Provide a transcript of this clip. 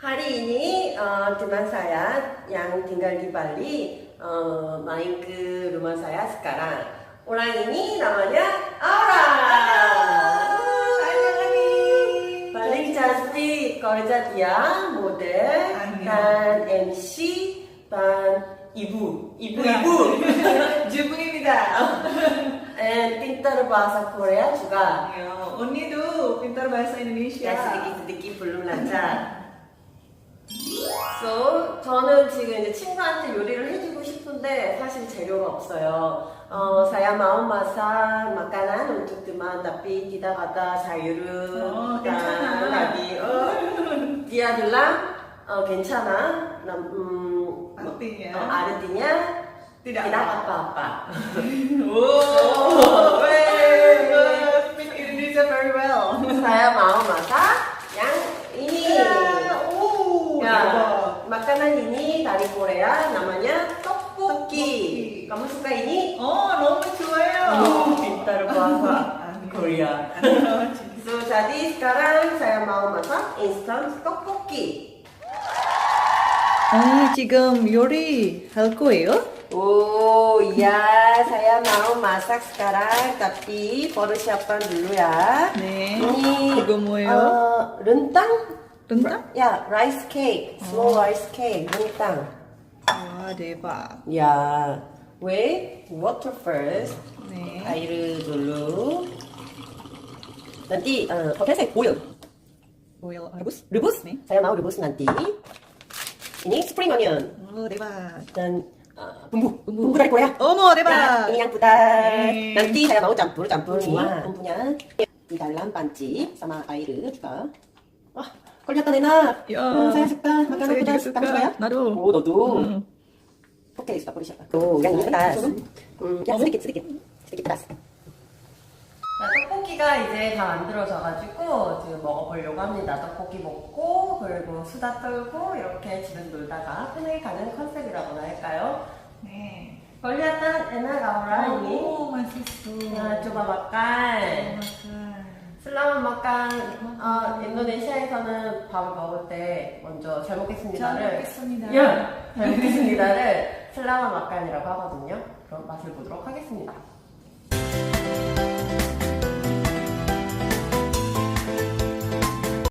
Hari ini uh, teman saya yang tinggal di Bali uh, main ke rumah saya sekarang. Orang ini namanya Aura. Paling cantik kerja dia model Amin. dan MC dan ibu, ibu-ibu. 주부입니다. And pintar bahasa Korea juga. 야, 언니도 pintar bahasa Ya Indonesia. sedikit-sedikit belum lancar. 요리를 해주고 싶은데 사실 재료가 없어요. 어, saya mau masak makanan untuk teman tapi tidak ada sayur Oh, dan 괜찮아. lagi. Oh, dia bilang oh, 괜찮아. Hmm, Artinya? oh, artinya Tidak tidak apa-apa. apa-apa. Oh, wey, speak Indonesia very well. saya mau masak yang ini. Oh, Ya, 대박. makanan ini dari Korea namanya tteokbokki. Tteokbokki. Kamu suka ini? Oh, 너무 좋아요. bahasa Korea. 아니요, So, jadi sekarang saya mau masak instan tteokbokki. 언니 지금 요리 할 거예요? Oh iya, saya mau masak sekarang, tapi persiapan dulu ya. 네. Ini 이거 뭐예요? eh, rentang? 른당? Ya, rice cake, small rice cake, rentang. 와, 대박. Ya, wait, water first. 네. air dulu. Nanti eh, pakai oil. 오일 rebus? Rebus. 네. Mau rebus nanti. Ini spring onion 오, 대박. eh, bumbu. Bumbu. Bumbu dari Korea. 어머, 대박. ini yang putih. 네. Nanti saya mau campur campur semua Iya. bumbunya di Eh, suka makanan saya juga pedas. suka. Kamu suka ya? Naruh. Oh, 너도. 음. Persiapan. Tuh, yang ini pedas. Hmm, ya sedikit sedikit sedikit pedas. 자, 떡볶이가 이제 다 만들어져가지고 지금 먹어보려고 합니다. 떡볶이 먹고 그리고 수다 떨고 이렇게 집에서 놀다가 편하게 가는 컨셉이라고나 할까요? 네. Aura ini. 오, 맛있어. Selama makan 어, 인도네시아에서는 밥을 먹을 때 먼저 잘 먹겠습니다를 잘 먹겠습니다. 잘 먹겠습니다를 슬라마 마칸이라고 하거든요. 그럼 맛을 보도록 하겠습니다.